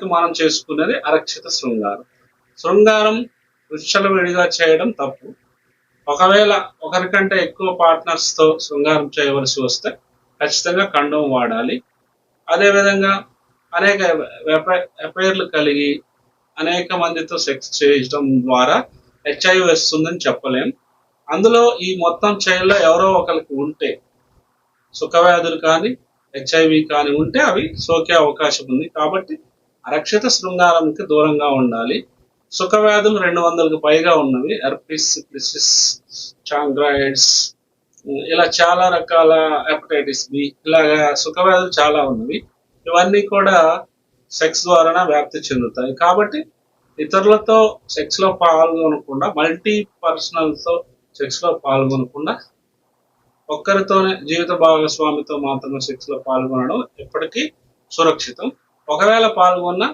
మనకి మనం చేసుకునేది అరక్షిత శృంగారం. శృంగారం విడిగా చేయడం తప్పు. ఒకవేళ ఒకరికంటే ఎక్కువ పార్ట్నర్స్తో శృంగారం చేయవలసి వస్తే ఖచ్చితంగా కండం వాడాలి. అదేవిధంగా అనేక ఎఫైర్లు కలిగి అనేక మందితో సెక్స్ చేయడం ద్వారా హెచ్ఐవి వస్తుందని చెప్పలేం. అందులో ఈ మొత్తం చైల్లో ఎవరో ఒకరికి ఉంటే సుఖవ్యాధులు కానీ హెచ్ఐవి కానీ ఉంటే అవి సోకే అవకాశం ఉంది. కాబట్టి అరక్షిత శృంగారంకి దూరంగా ఉండాలి. సుఖవ్యాధులు రెండు వందలకు పైగా ఉన్నవి. ఎర్పిస్ సిప్లిసిస్ చాంగ్రాయిడ్స్ ఇలా చాలా రకాల హెపటైటిస్ బి ఇలాగా సుఖవ్యాధులు చాలా ఉన్నవి. ఇవన్నీ కూడా సెక్స్ ద్వారానే వ్యాప్తి చెందుతాయి. కాబట్టి ఇతరులతో సెక్స్లో పాల్గొనకుండా మల్టీ పర్సనల్తో సెక్స్లో సెక్స్లో పాల్గొనకుండా ఒక్కరితోనే జీవిత భాగస్వామితో మాత్రమే సెక్స్లో పాల్గొనడం ఎప్పటికీ సురక్షితం. ఒకవేళ పాల్గొన్న